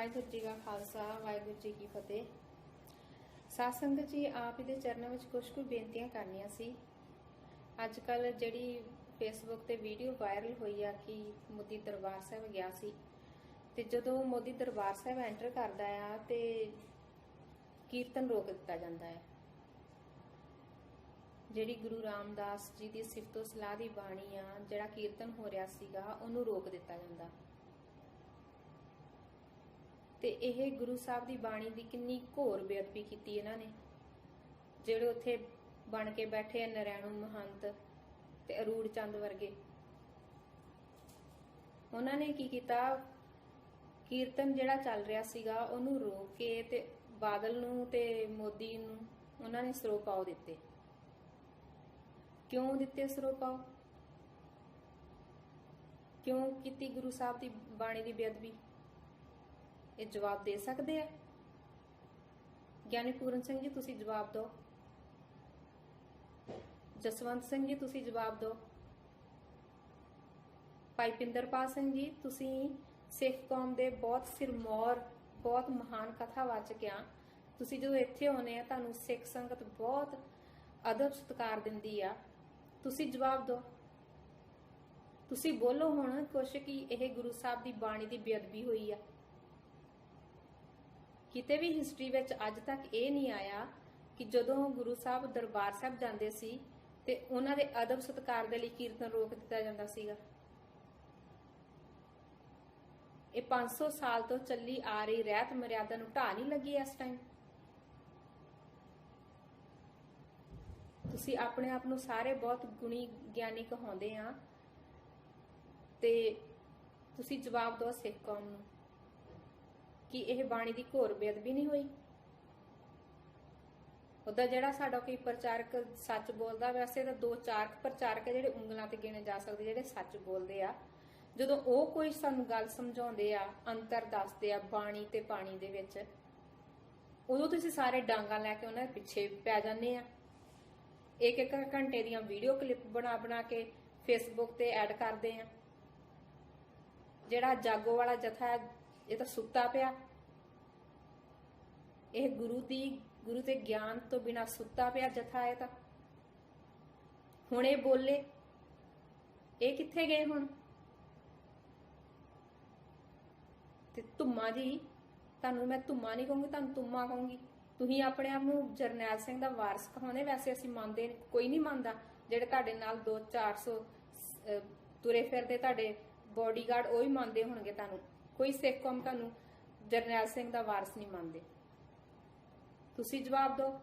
ਵਾਹਿਗੁਰੂ ਜੀ ਕਾ ਖਾਲਸਾ, ਵਾਹਿਗੁਰੂ ਜੀ ਕੀ ਫਤਿਹ। ਸਾਧ ਜੀ, ਆਪ ਇਹਦੇ ਚਰਨਾਂ ਵਿੱਚ ਕੁਝ ਕੁ ਬੇਨਤੀਆਂ ਕਰਨੀਆਂ ਸੀ। ਅੱਜ ਕੱਲ ਜਿਹੜੀ ਫੇਸਬੁੱਕ ਤੇ ਵੀਡੀਓ ਵਾਇਰਲ ਹੋਈ ਆ ਕਿ ਮੋਦੀ ਦਰਬਾਰ ਸਾਹਿਬ ਗਿਆ ਸੀ ਤੇ ਜਦੋਂ ਮੋਦੀ ਦਰਬਾਰ ਸਾਹਿਬ ਐਂਟਰ ਕਰਦਾ ਆ ਤੇ ਕੀਰਤਨ ਰੋਕ ਦਿੱਤਾ ਜਾਂਦਾ ਹੈ ਜਿਹੜੀ ਗੁਰੂ ਰਾਮਦਾਸ ਜੀ ਦੀ ਸਿਫਤੋ ਸਲਾਹ ਦੀ ਬਾਣੀ ਆ, ਜਿਹੜਾ ਕੀਰਤਨ ਹੋ ਰਿਹਾ ਸੀਗਾ, ਉਹਨੂੰ ਰੋਕ ਦਿੱਤਾ ਜਾਂਦਾ। ਤੇ ਇਹ ਗੁਰੂ ਸਾਹਿਬ ਦੀ ਬਾਣੀ ਦੀ ਕਿੰਨੀ ਘੋਰ ਬੇਅਦਬੀ ਕੀਤੀ ਇਹਨਾਂ ਨੇ। ਜਿਹੜੇ ਉੱਥੇ ਬਣ ਕੇ ਬੈਠੇ ਆ ਨਰੈਣੂ, ਮਹੰਤ ਤੇ ਅਰੂੜ ਚੰਦ ਵਰਗੇ। ਉਹਨਾਂ ਨੇ ਕੀ ਕੀਤਾ? ਕੀਰਤਨ ਜਿਹੜਾ ਚੱਲ ਰਿਹਾ ਸੀਗਾ, ਉਹਨੂੰ ਰੋਕ ਕੇ ਤੇ ਬਾਦਲ ਨੂੰ ਤੇ ਮੋਦੀ ਨੂੰ ਉਹਨਾਂ ਨੇ ਸਰੋ ਸਰੋਪਾਓ ਦਿੱਤੇ। ਕਿਉਂ ਦਿੱਤੇ ਸਰੋ ਸਰੋਪਾਓ? ਕਿਉਂ ਕੀਤੀ ਗੁਰੂ ਸਾਹਿਬ ਦੀ ਬਾਣੀ ਦੀ ਬੇਅਦਬੀ? ਇਹ ਜਵਾਬ ਦੇ ਸਕਦੇ ਆ? ਗਿਆਨੀ ਪੂਰਨ ਸਿੰਘ ਜੀ, ਤੁਸੀਂ ਜਵਾਬ ਦਿਓ। ਜਸਵੰਤ ਸਿੰਘ ਜੀ, ਤੁਸੀਂ ਜਵਾਬ ਦਿਓ। ਭਾਈ ਪਿੰਦਰਪਾਲ ਸਿੰਘ ਜੀ, ਤੁਸੀਂ ਸਿੱਖ ਕੌਮ ਦੇ ਬਹੁਤ ਸਿਰਮੌਰ, ਬਹੁਤ ਮਹਾਨ ਕਥਾਵਾਚਕ ਆ। ਤੁਸੀਂ ਜਦੋਂ ਇੱਥੇ ਆਉਨੇ ਆ, ਤੁਹਾਨੂੰ ਸਿੱਖ ਸੰਗਤ ਬਹੁਤ ਅਦਬ ਸਤਿਕਾਰ ਦਿੰਦੀ ਆ। ਤੁਸੀਂ ਜਵਾਬ ਦਿਓ। ਤੁਸੀਂ ਬੋਲੋ ਹੁਣ ਕੁਛ ਕਿ ਇਹ ਗੁਰੂ ਸਾਹਿਬ ਦੀ ਬਾਣੀ ਦੀ ਬੇਅਦਬੀ ਹੋਈ ਆ। ਕਿਤੇ ਵੀ ਹਿਸਟਰੀ ਵਿੱਚ ਅੱਜ ਤੱਕ ਇਹ ਨਹੀਂ ਆਇਆ ਕਿ ਜਦੋਂ ਗੁਰੂ ਸਾਹਿਬ ਦਰਬਾਰ ਸਾਹਿਬ ਜਾਂਦੇ ਸੀ ਤੇ ਉਹਨਾਂ ਦੇ ਅਦਬ ਸਤਿਕਾਰ ਦੇ ਲਈ ਕੀਰਤਨ ਰੋਕ ਦਿੱਤਾ ਜਾਂਦਾ ਸੀਗਾ। ਇਹ 500 ਸਾਲ ਤੋਂ ਚੱਲੀ ਆ ਰਹੀ ਰਹਿਤ ਮਰਿਆਦਾ ਨੂੰ ਢਾਹ ਨਹੀਂ ਲੱਗੀ ਇਸ ਟਾਈਮ ਤੁਸੀਂ ਆਪਣੇ ਆਪ ਨੂੰ ਸਾਰੇ ਬਹੁਤ ਗੁਣੀ ਗਿਆਨੀ ਕਹਾਉਂਦੇ ਆ ਤੇ ਤੁਸੀਂ ਜਵਾਬ ਦਿਓ ਸਿੱਖ ਕੌਮ ਨੂੰ। ਕਿ ਇਹ ਬਾਣੀ ਦੀ ਘੋਰ ਬੇਅਦਬੀ ਨਹੀਂ ਹੋਈ। ਉਹਦਾ ਜਿਹੜਾ ਸਾਡਾ ਕੋਈ ਪ੍ਰਚਾਰਕ ਸੱਚ ਬੋਲਦਾ ਵੈਸੇ ਤਾਂ ਦੋ ਚਾਰ ਪ੍ਰਚਾਰਕ ਜਿਹੜੇ ਉਂਗਲਾਂ ਤੇ ਗਿਣੇ ਜਾ ਸਕਦੇ, ਜਿਹੜੇ ਸੱਚ ਬੋਲਦੇ ਆ। ਜਦੋਂ ਉਹ ਕੋਈ ਸਾਨੂੰ ਗੱਲ ਸਮਝਾਉਂਦੇ ਆ, ਅੰਤਰ ਦੱਸਦੇ ਆ ਬਾਣੀ ਤੇ ਪਾਣੀ ਦੇ ਵਿੱਚ, ਉਦੋਂ ਤੁਸੀਂ ਸਾਰੇ ਡਾਂਗਾ ਲੈ ਕੇ ਉਹਨਾਂ ਦੇ ਪਿੱਛੇ ਪੈ ਜਾਂਦੇ ਆ। ਇੱਕ ਇੱਕ ਘੰਟੇ ਦੀਆਂ ਵੀਡੀਓ ਕਲਿੱਪ ਬਣਾ ਬਣਾ ਕੇ ਫੇਸਬੁੱਕ ਤੇ ਐਡ ਕਰਦੇ ਆ। ਜਿਹੜਾ ਜਾਗੋ ਵਾਲਾ ਜਥਾ ਇਹ ਤਾਂ ਸੁੱਤਾ ਪਿਆ। ਇਹ ਗੁਰੂ ਦੀ, ਗੁਰੂ ਦੇ ਗਿਆਨ ਤੋਂ ਬਿਨਾ ਸੁੱਤਾ ਪਿਆ ਜਥਾ ਹੈ ਤਾਂ। ਹੁਣ ਇਹ ਬੋਲੇ, ਇਹ ਕਿੱਥੇ ਗਏ ਹੁਣ? ਤੇ ਧੁੰਮਾ ਜੀ, ਤੁਹਾਨੂੰ ਮੈਂ ਧੁੰਮਾ ਨਹੀਂ ਕਹੂੰਗੀ, ਤੁਹਾਨੂੰ ਧੁੰਮਾ ਕਹੂੰਗੀ। ਤੁਸੀਂ ਆਪਣੇ ਆਪ ਨੂੰ ਜਰਨੈਲ ਸਿੰਘ ਦਾ ਵਾਰਸ ਕਹਾਉਂਦੇ, ਵੈਸੇ ਅਸੀਂ ਮੰਨਦੇ ਕੋਈ ਨਹੀਂ ਮੰਨਦਾ, ਜਿਹੜੇ ਤੁਹਾਡੇ ਨਾਲ 2 400 ਤੁਰੇ ਫਿਰਦੇ, ਤੁਹਾਡੇ ਬੋਡੀਗਾਰਡ ਉਹ ਹੀ ਮੰਨਦੇ ਹੋਣਗੇ ਤੁਹਾਨੂੰ। ਕੋਈ ਸਿੱਖ ਕੌਮ ਤੁਹਾਨੂੰ ਜਰਨੈਲ ਸਿੰਘ ਦਾ ਵਾਰਸ ਨਹੀਂ ਮੰਨਦੇ। ਤੁਸੀਂ ਜਵਾਬ ਦਿਓ।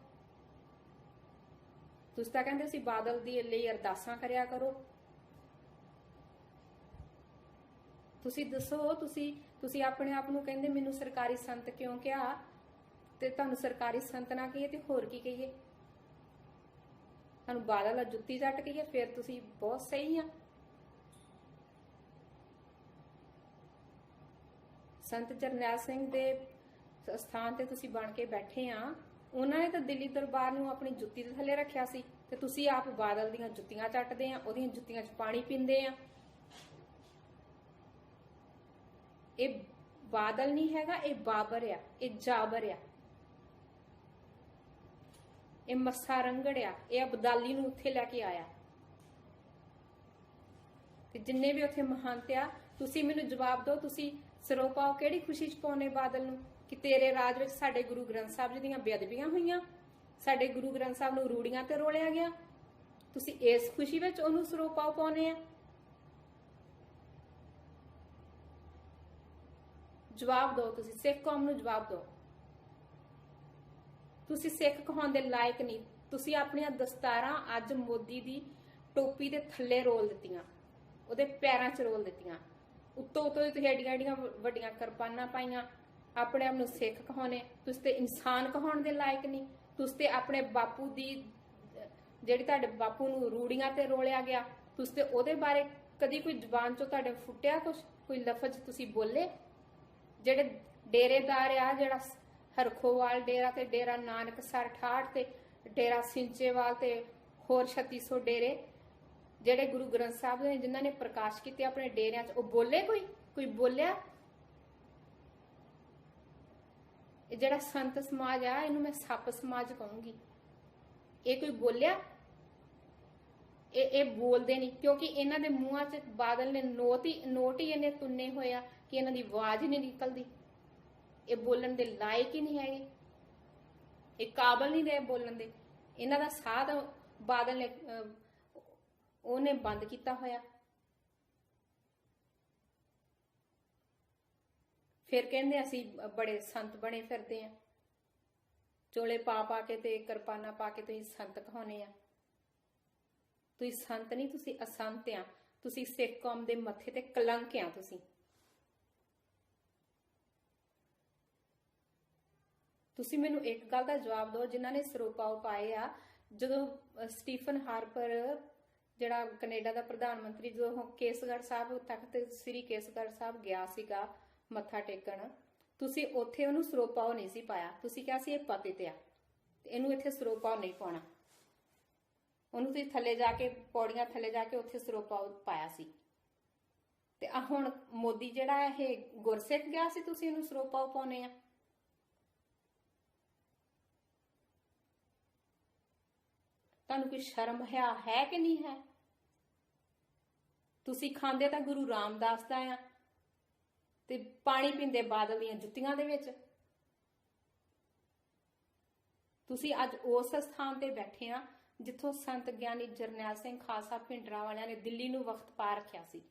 ਤੁਸੀਂ ਤਾਂ ਕਹਿੰਦੇ ਸੀ ਬਾਦਲ ਦੀ ਲਈ ਅਰਦਾਸਾਂ ਕਰਿਆ ਕਰੋ। ਤੁਸੀਂ ਦੱਸੋ, ਤੁਸੀਂ ਤੁਸੀਂ ਆਪਣੇ ਆਪ ਨੂੰ ਕਹਿੰਦੇ ਮੈਨੂੰ ਸਰਕਾਰੀ ਸੰਤ ਕਿਉਂ ਕਿਹਾ? ਤੇ ਤੁਹਾਨੂੰ ਸਰਕਾਰੀ ਸੰਤ ਨਾ ਕਹੀਏ ਤੇ ਹੋਰ ਕੀ ਕਹੀਏ? ਤੁਹਾਨੂੰ ਬਾਦਲ ਦਾ ਜੁੱਤੀ ਜੱਟ ਕਹੀਏ, ਫਿਰ ਤੁਸੀਂ ਬਹੁਤ ਸਹੀ ਆ। ਸੰਤ ਜਰਨੈਲ ਸਿੰਘ ਦੇ ਸਥਾਨ ਤੇ ਤੁਸੀਂ ਬਣ ਕੇ ਬੈਠੇ ਆ, ਉਹਨਾਂ ਨੇ ਤਾਂ ਦਿੱਲੀ ਦਰਬਾਰ ਨੂੰ ਆਪਣੀ ਜੁੱਤੀ ਦੇ ਥੱਲੇ ਰੱਖਿਆ ਸੀ ਤੇ ਤੁਸੀਂ ਆਪ ਬਾਦਲ ਦੀਆਂ ਜੁੱਤੀਆਂ ਚੱਟਦੇ ਆ, ਉਹਦੀਆਂ ਜੁੱਤੀਆਂ 'ਚ ਪਾਣੀ ਪੀਂਦੇ ਆ। ਇਹ ਬਾਦਲ ਨਹੀਂ ਹੈਗਾ, ਇਹ ਬਾਬਰ ਆ, ਇਹ ਜਾਬਰ ਆ। ਇਹ ਮੱਸਾ ਰੰਗੜ ਆ, ਇਹ ਅਬਦਾਲੀ ਨੂੰ ਉੱਥੇ ਲੈ ਕੇ ਆਇਆ। ਤੇ ਜਿੰਨੇ ਵੀ ਉੱਥੇ ਮਹੰਤ ਆ, ਤੁਸੀਂ ਮੈਨੂੰ ਜਵਾਬ ਦਿਓ, ਤੁਸੀਂ ਸਰੋਪਾਓ ਕਿਹੜੀ ਖੁਸ਼ੀ ਚ ਪਾਉਨੇ ਬਾਦਲ ਨੂੰ? ਕਿ ਤੇਰੇ ਰਾਜ ਵਿੱਚ ਸਾਡੇ ਗੁਰੂ ਗ੍ਰੰਥ ਸਾਹਿਬ ਜੀ ਦੀਆਂ ਬੇਅਦਬੀਆਂ ਹੋਈਆਂ, ਸਾਡੇ ਗੁਰੂ ਗ੍ਰੰਥ ਸਾਹਿਬ ਨੂੰ ਰੂੜੀਆਂ ਤੇ ਰੋਲਿਆ ਗਿਆ। ਤੁਸੀਂ ਇਸ ਖੁਸ਼ੀ ਵਿੱਚ ਉਹਨੂੰ ਸਰੋਪਾਓ ਪਾਉਨੇ ਆ। ਜਵਾਬ ਦਿਓ ਤੁਸੀਂ, ਸਿੱਖ ਕੌਮ ਨੂੰ ਜਵਾਬ ਦਿਓ। ਤੁਸੀਂ ਸਿੱਖ ਕਹਾਉਣ ਦੇ ਲਾਇਕ ਨਹੀਂ। ਤੁਸੀਂ ਆਪਣੀਆਂ ਦਸਤਾਰਾਂ ਅੱਜ ਮੋਦੀ ਦੀ ਟੋਪੀ ਦੇ ਥੱਲੇ ਰੋਲ ਦਿੱਤੀਆਂ, ਉਹਦੇ ਪੈਰਾਂ 'ਚ ਰੋਲ ਦਿੱਤੀਆਂ। ਉੱਤੋਂ ਉੱਤੋਂ ਤੁਸੀਂ ਐਡੀਆਂ ਐਡੀਆਂ ਵੱਡੀਆਂ ਕਿਰਪਾਨਾਂ ਪਾਈਆਂ। ਆਪਣੇ ਆਪ ਨੂੰ ਸਿੱਖ ਕਹਾਉਣੇ। ਤੁਸੀਂ ਤੇ ਇਨਸਾਨ ਕਹਾਉਣ ਦੇ ਲਾਇਕ ਨਹੀਂ। ਤੁਸੀਂ ਤੇ ਆਪਣੇ ਬਾਪੂ ਦੀ, ਜਿਹੜੀ ਤੁਹਾਡੇ ਬਾਪੂ ਨੂੰ ਰੂੜੀਆਂ ਤੇ ਰੋਲਿਆ ਗਿਆ, ਤੁਸੀਂ ਤੇ ਉਹਦੇ ਬਾਰੇ ਕਦੀ ਕੋਈ ਜ਼ੁਬਾਨ 'ਚੋਂ ਤੁਹਾਡੇ ਫੁੱਟਿਆ ਕੁਝ ਕੋਈ ਲਫ਼ਜ਼ ਤੁਸੀਂ ਬੋਲੇ? ਜਿਹੜੇ ਡੇਰੇਦਾਰ ਆ, ਜਿਹੜਾ ਹਰਖੋਵਾਲ ਡੇਰਾ ਤੇ ਡੇਰਾ ਨਾਨਕਸਰ ਠਾਠ ਤੇ ਡੇਰਾ ਸਿੰਚੇਵਾਲ ਤੇ ਹੋਰ 3600 ਡੇਰੇ ਜਿਹੜੇ ਗੁਰੂ ਗ੍ਰੰਥ ਸਾਹਿਬ ਨੇ ਜਿਨ੍ਹਾਂ ਨੇ ਪ੍ਰਕਾਸ਼ ਕੀਤੇ ਆਪਣੇ ਡੇਰਿਆਂ 'ਚ, ਉਹ ਬੋਲੇ ਕੋਈ? ਕੋਈ ਬੋਲਿਆ? ਇਹ ਜਿਹੜਾ ਸੰਤ ਸਮਾਜ ਆ, ਇਹਨੂੰ ਮੈਂ ਸੱਪ ਸਮਾਜ ਕਹੂੰਗੀ। ਇਹ ਕੋਈ ਬੋਲਿਆ? ਇਹ ਇਹ ਬੋਲਦੇ ਨਹੀਂ, ਕਿਉਂਕਿ ਇਹਨਾਂ ਦੇ ਮੂੰਹਾਂ 'ਚ ਬਾਦਲ ਨੇ ਨੋਟ ਹੀ ਨੋਟ ਹੀ ਇਹਨੇ ਤੁੰਨੇ ਹੋਇਆ ਕਿ ਇਹਨਾਂ ਦੀ ਆਵਾਜ਼ ਹੀ ਨਹੀਂ ਨਿਕਲਦੀ। ਇਹ ਬੋਲਣ ਦੇ ਲਾਇਕ ਹੀ ਨਹੀਂ ਹੈਗੇ। ਇਹ ਕਾਬਲ ਨਹੀਂ ਦੇ ਬੋਲਣ ਦੇ। ਇਹਨਾਂ ਦਾ ਸਾਥ ਬਾਦਲ ਨੇ ਉਹਨੇ ਬੰਦ ਕੀਤਾ ਹੋਇਆ। ਫਿਰ ਕਹਿੰਦੇ ਅਸੀਂ ਬੜੇ ਸੰਤ ਬਣੇ ਫਿਰਦੇ ਆ। ਚੋਲੇ ਪਾ ਪਾ ਕੇ ਤੇ ਕਿਰਪਾਨਾ ਪਾ ਕੇ ਤੁਸੀਂ ਸੰਤ ਕਹਾਉਨੇ ਆ। ਤੁਸੀਂ ਸੰਤ ਨਹੀਂ, ਤੁਸੀਂ ਅਸੰਤ ਆ। ਤੁਸੀਂ ਸਿੱਖ ਕੌਮ ਦੇ ਮੱਥੇ ਤੇ ਕਲੰਕ ਆ ਤੁਸੀਂ। ਤੁਸੀਂ ਮੈਨੂੰ ਇੱਕ ਗੱਲ ਦਾ ਜਵਾਬ ਦਿਓ, ਜਿਨ੍ਹਾਂ ਨੇ ਸਰੋਪਾਓ ਪਾਏ ਆ। ਜਦੋਂ ਸਟੀਫਨ ਹਾਰਪਰ ਜਿਹੜਾ ਕੈਨੇਡਾ ਦਾ ਪ੍ਰਧਾਨ ਮੰਤਰੀ ਜਦੋਂ ਕੇਸਗੜ੍ਹ ਸਾਹਿਬ ਤਖਤ ਸ੍ਰੀ ਕੇਸਗੜ੍ਹ ਸਾਹਿਬ ਗਿਆ ਸੀਗਾ ਮੱਥਾ ਟੇਕਣ, ਤੁਸੀਂ ਉੱਥੇ ਉਹਨੂੰ ਸਰੋਪਾਓ ਨਹੀਂ ਸੀ ਪਾਇਆ। ਤੁਸੀਂ ਕਿਹਾ ਸੀ ਇਹ ਪਤਿਤ ਆ, ਤੇ ਇਹਨੂੰ ਇੱਥੇ ਸਰੋਪਾਓ ਨਹੀਂ ਪਾਉਣਾ। ਉਹਨੂੰ ਤੁਸੀਂ ਥੱਲੇ ਜਾ ਕੇ, ਪੌੜੀਆਂ ਥੱਲੇ ਜਾ ਕੇ ਉੱਥੇ ਸਰੋਪਾਓ ਪਾਇਆ ਸੀ। ਤੇ ਆ ਹੁਣ ਮੋਦੀ ਜਿਹੜਾ ਇਹ ਗੁਰਸਿੱਖ ਗਿਆ ਸੀ, ਤੁਸੀਂ ਇਹਨੂੰ ਸਰੋਪਾਓ ਪਾਉਨੇ ਆ। ਤੁਹਾਨੂੰ ਕੋਈ ਸ਼ਰਮ ਹੈ ਹੈ ਕਿ ਨਹੀਂ ਹੈ? ਤੁਸੀਂ ਖਾਂਦੇ ਤਾਂ ਗੁਰੂ ਰਾਮਦਾਸ ਦਾ ਆ। ਤੇ ਪਾਣੀ ਪੀਂਦੇ ਬਾਦਲ ਦੀਆਂ ਜੁੱਤੀਆਂ ਦੇ ਵਿੱਚ। ਤੁਸੀਂ ਅੱਜ ਉਸ ਸਥਾਨ ਤੇ ਬੈਠੇ ਆ, ਜਿੱਥੋਂ ਸੰਤ ਗਿਆਨੀ ਜਰਨੈਲ ਸਿੰਘ ਖਾਲਸਾ ਪਿੰਡਰਾ ਵਾਲਿਆਂ ਨੇ ਦਿੱਲੀ ਨੂੰ ਵਕਤ ਪਾ ਰੱਖਿਆ ਸੀ।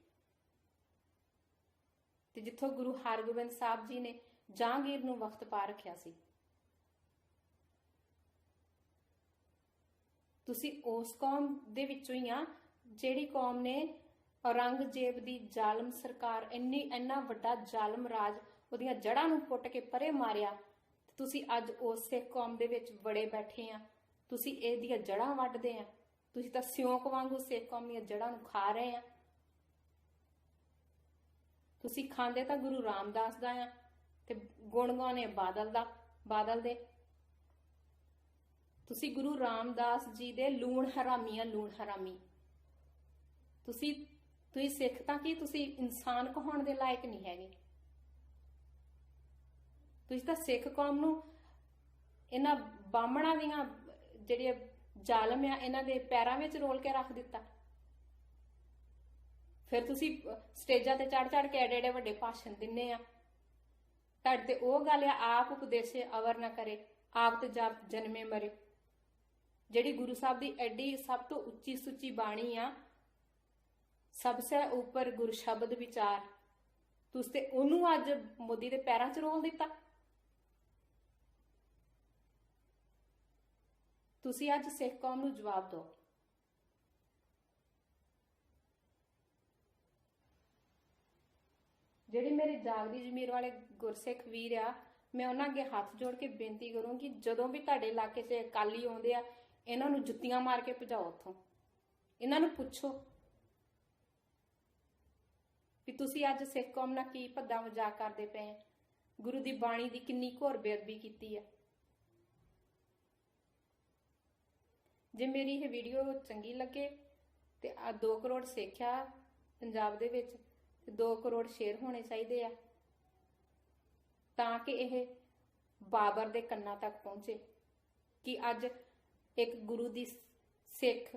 ਤੇ ਜਿੱਥੋਂ ਗੁਰੂ ਹਰਗੋਬਿੰਦ ਸਾਹਿਬ ਜੀ ਨੇ ਜਹਾਂਗੀਰ ਨੂੰ ਵਕਤ ਪਾ ਰੱਖਿਆ ਸੀ। ਤੁਸੀਂ ਉਸ ਕੌਮ ਦੇ ਵਿੱਚੋਂ ਹੀ ਆ, ਜਿਹੜੀ ਕੌਮ ਨੇ ਔਰੰਗਜ਼ੇਬ ਦੀ ਜ਼ਾਲਮ ਸਰਕਾਰ ਇੰਨੀ, ਇੰਨਾ ਵੱਡਾ ਜ਼ਾਲਮ ਰਾਜ ਉਹਦੀਆਂ ਜੜ੍ਹਾਂ ਨੂੰ ਪੁੱਟ ਕੇ ਪਰੇ ਮਾਰਿਆ ਤੁਸੀਂ ਅੱਜ ਉਸ ਸਿੱਖ ਕੌਮ ਦੇ ਵਿੱਚ ਬੜੇ ਬੈਠੇ ਆ। ਤੁਸੀਂ ਇਹਦੀਆਂ ਜੜ੍ਹਾਂ ਵੱਢਦੇ ਆ। ਤੁਸੀਂ ਤਾਂ ਸਿਉਂਕ ਵਾਂਗੂ ਸਿੱਖ ਕੌਮ ਦੀਆਂ ਜੜ੍ਹਾਂ ਨੂੰ ਖਾ ਰਹੇ ਆ। ਤੁਸੀਂ ਖਾਂਦੇ ਤਾਂ ਗੁਰੂ ਰਾਮਦਾਸ ਦਾ ਆ, ਤੇ ਗੁਣ ਗਾਉਣੇ ਬਾਦਲ ਦਾ, ਬਾਦਲ ਦੇ। ਤੁਸੀਂ ਗੁਰੂ ਰਾਮਦਾਸ ਜੀ ਦੇ ਲੂਣ ਹਰਾਮੀਆਂ ਲੂਣ ਹਰਾਮੀ। ਤੁਸੀਂ ਤੁਸੀਂ ਸਿੱਖ ਤਾਂ ਕੀ ਤੁਸੀਂ ਇਨਸਾਨ ਕਹਾਉਣ ਦੇ ਲਾਇਕ ਨਹੀਂ ਹੈਗੇ? ਤੁਸੀਂ ਤਾਂ ਸਿੱਖ ਕੌਮ ਨੂੰ ਇਹਨਾਂ ਬਾਹਮਣਾਂ ਦੀਆਂ ਜਿਹੜੀਆਂ ਜ਼ਾਲਮ ਆ, ਇਹਨਾਂ ਦੇ ਪੈਰਾਂ ਵਿੱਚ ਰੋਲ ਕੇ ਰੱਖ ਦਿੱਤਾ। ਫਿਰ ਤੁਸੀਂ ਸਟੇਜਾਂ ਤੇ ਚੜ ਚੜ ਕੇ ਐਡੇ ਐਡੇ ਵੱਡੇ ਭਾਸ਼ਣ ਦਿੰਨੇ ਆ। ਤੁਹਾਡੇ ਤੇ ਉਹ ਗੱਲ ਆ, ਆਪ ਉਪਦੇਸੇ ਅਵਰ ਨਾ ਕਰੇ, ਆਪ ਤੇ ਜਾਪ ਜਨਮੇ ਮਰੇ। ਜਿਹੜੀ ਗੁਰੂ ਸਾਹਿਬ ਦੀ ਐਡੀ ਸਭ ਤੋਂ ਉੱਚੀ ਸੁੱਚੀ ਬਾਣੀ ਆ ਸਭ ਸੇ ਉੱਪਰ ਗੁਰ ਸ਼ਬਦ ਵਿਚਾਰ। ਤੁਸੀਂ ਤੇ ਉਹਨੂੰ ਅੱਜ ਮੋਦੀ ਦੇ ਪੈਰਾਂ 'ਚ ਰੋਲ ਦਿੱਤਾ। ਤੁਸੀਂ ਅੱਜ ਸਿੱਖ ਕੌਮ ਨੂੰ ਜਵਾਬ ਦਿਓ। ਜਿਹੜੇ ਮੇਰੇ ਜਾਗਦੀ ਜ਼ਮੀਰ ਵਾਲੇ ਗੁਰਸਿੱਖ ਵੀਰ ਆ, ਮੈਂ ਉਹਨਾਂ ਅੱਗੇ ਹੱਥ ਜੋੜ ਕੇ ਬੇਨਤੀ ਕਰੂੰਗੀ, ਜਦੋਂ ਵੀ ਤੁਹਾਡੇ ਇਲਾਕੇ 'ਚ ਅਕਾਲੀ ਆਉਂਦੇ ਆ, ਇਹਨਾਂ ਨੂੰ ਜੁੱਤੀਆਂ ਮਾਰ ਕੇ ਭਜਾਓ ਉੱਥੋਂ। ਇਹਨਾਂ ਨੂੰ ਪੁੱਛੋ। ਵੀ ਤੁਸੀਂ ਅੱਜ ਸਿੱਖ ਕੌਮ ਨਾਲ ਕੀ ਭੱਦਾ ਮਜ਼ਾਕ ਕਰਦੇ ਪਏ ਗੁਰੂ ਦੀ ਬਾਣੀ ਦੀ ਕਿੰਨੀ ਘੋਰ ਬੇਅਦਬੀ ਕੀਤੀ ਆ। ਜੇ ਮੇਰੀ ਇਹ ਵੀਡੀਓ ਚੰਗੀ ਲੱਗੇ ਤੇ ਆ 2 ਕਰੋੜ ਸਿੱਖਿਆ ਪੰਜਾਬ ਦੇ ਵਿੱਚ ਤੇ 2 ਕਰੋੜ ਸ਼ੇਅਰ ਹੋਣੇ ਚਾਹੀਦੇ ਆ, ਤਾਂ ਕਿ ਇਹ ਬਾਬਰ ਦੇ ਕੰਨਾਂ ਤੱਕ ਪਹੁੰਚੇ ਕਿ ਅੱਜ ਇੱਕ ਗੁਰੂ ਦੀ ਸਿੱਖ,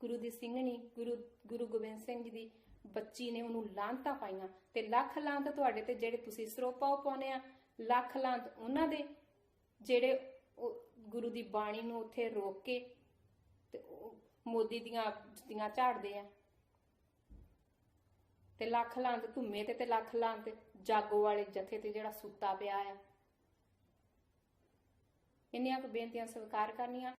ਗੁਰੂ ਦੀ ਸਿੰਘਣੀ, ਗੁਰੂ ਗੁਰੂ ਗੋਬਿੰਦ ਸਿੰਘ ਜੀ ਦੀ ਬੱਚੀ ਨੇ ਉਹਨੂੰ ਲਾਂਤਾਂ ਪਾਈਆਂ ਤੇ ਲੱਖ ਲਾਂਤ ਤੁਹਾਡੇ ਤੇ ਜਿਹੜੇ ਤੁਸੀਂ ਸਰੋਪਾਓ ਪਾਉਨੇ ਆ, ਲੱਖ ਲਾਂਤ ਉਹਨਾਂ ਦੇ, ਜਿਹੜੇ ਗੁਰੂ ਦੀ ਬਾਣੀ ਨੂੰ ਉੱਥੇ ਰੋਕ ਕੇ ਤੇ ਮੋਦੀ ਦੀਆਂ ਜੁੱਤੀਆਂ ਝਾੜਦੇ ਆ। ਤੇ ਲੱਖ ਲਾਂਤ ਧੁੰਮੇ ਤੇ ਤੇ ਲੱਖ ਲਾਂਤ ਜਾਗੋ ਵਾਲੇ ਜਥੇ ਤੇ ਜਿਹੜਾ ਸੁੱਤਾ ਪਿਆ ਆ। ਇੰਨੀਆਂ ਕੁ ਬੇਨਤੀਆਂ ਸਵੀਕਾਰ ਕਰਨੀਆਂ।